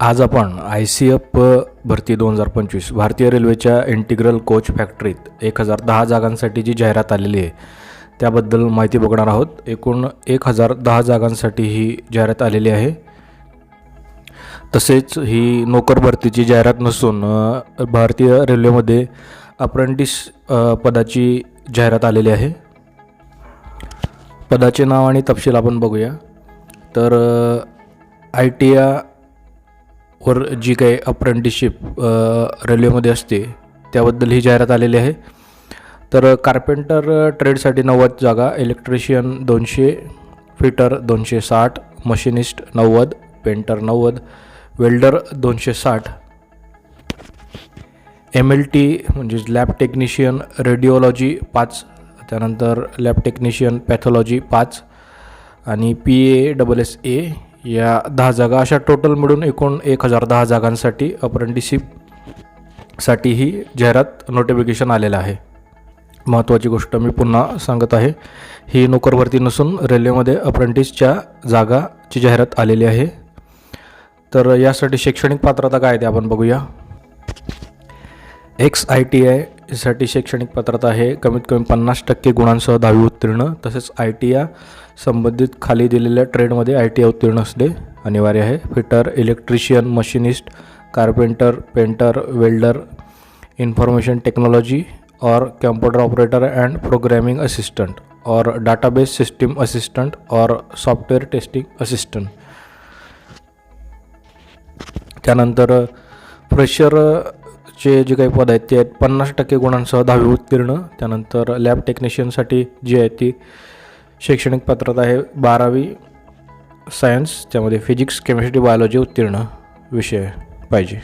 आज आपण I C F भरती दोन हजार पंचवीस भारतीय रेल्वेच्या इंटिग्रल कोच फॅक्टरीत एक हजार दहा जागांसाठी जी जाहिरात आलेली आहे त्याबद्दल माहिती बघणार आहोत. एकूण एक हजार दहा जागांसाठी ही जाहिरात आलेली आहे. तसेच ही नोकर भरतीची जाहिरात नसून भारतीय रेल्वेमध्ये अप्रेंटिस पदाची जाहिरात आलेली आहे. पदाचे नाव आणि तपशील आपण बघूया. तर आय टी वर जी काही अप्रेंटिसशिप रेल्वेमध्ये असते त्याबद्दल ही जाहिरात आलेली आहे. तर कार्पेंटर ट्रेडसाठी नव्वद जागा इलेक्ट्रिशियन दोनशे फिटर दोनशे साठ मशिनिस्ट नव्वद पेंटर नव्वद वेल्डर दोनशे साठ. एम एल टी म्हणजेच लॅब टेक्निशियन रेडिओलॉजी पाच त्यानंतर लॅब टेक्निशियन पॅथॉलॉजी पाच आणि P A double S A या दहा जागा अशा टोटल मिळून एकूण एक हजार दहा जागांसाठी अप्रेंटिसशिपसाठी ही जाहिरात नोटिफिकेशन आलेलं आहे. महत्त्वाची गोष्ट मी पुन्हा सांगत आहे ही नोकर भरती नसून रेल्वेमध्ये अप्रेंटिसच्या जागाची जाहिरात आलेली आहे. तर यासाठी शैक्षणिक पात्रता काय आहे ते आपण बघूया. एक्स आय टी आय साठी शैक्षणिक पात्रता आहे कमीत कमी पन्नास टक्के गुणांसह दहावी उत्तीर्ण तसेच आय टी या संबंधित खाली दिलेल्या ट्रेडमध्ये आय टी आय उत्तीर्ण असणे अनिवार्य आहे. Fitter electrician machinist carpenter painter welder information technology और computer operator and programming assistant और डाटाबेस सिस्टीम असिस्टंट और सॉफ्टवेअर टेस्टिंग असिस्टंट. त्यानंतर फ्रेशर चे जे काही पद आहेत ते आहेत पन्नास टक्के गुणांसह दहावी उत्तीर्ण. त्यानंतर लॅब टेक्निशियनसाठी जी आहे ती शैक्षणिक पात्रता आहे बारावी सायन्स त्यामध्ये फिजिक्स केमिस्ट्री बायोलॉजी उत्तीर्ण विषय पाहिजे.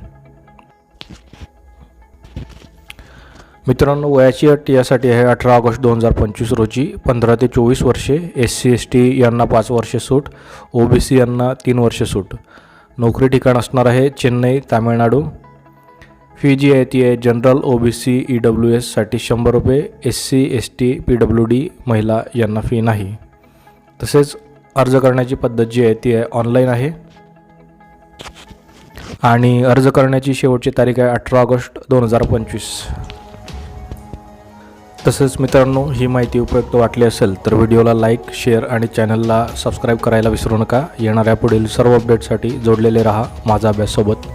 मित्रांनो वयाची अट यासाठी आहे अठरा ऑगस्ट दोन हजार पंचवीस रोजी. पंधरा ते चोवीस वर्षे एस सी एस टी यांना पाच वर्षे सूट ओ बी सी यांना तीन वर्षे सूट. नोकरी ठिकाण असणार आहे चेन्नई तामिळनाडू. फी जी आहे ती आहे general O B C E W एससाठी शंभर रुपये S C S T P W D महिला यांना फी नाही. तसेच अर्ज करण्याची पद्धत जी आहे ती आहे ऑनलाईन आहे. आणि अर्ज करण्याची शेवटची तारीख आहे अठरा ऑगस्ट दोन हजार पंचवीस. तसेच मित्रांनो ही माहिती उपयुक्त वाटली असेल तर व्हिडिओला लाईक शेअर आणि चॅनलला सबस्क्राईब करायला विसरू नका. येणाऱ्या पुढील सर्व अपडेटसाठी जोडलेले रहा माझा अभ्याससोबत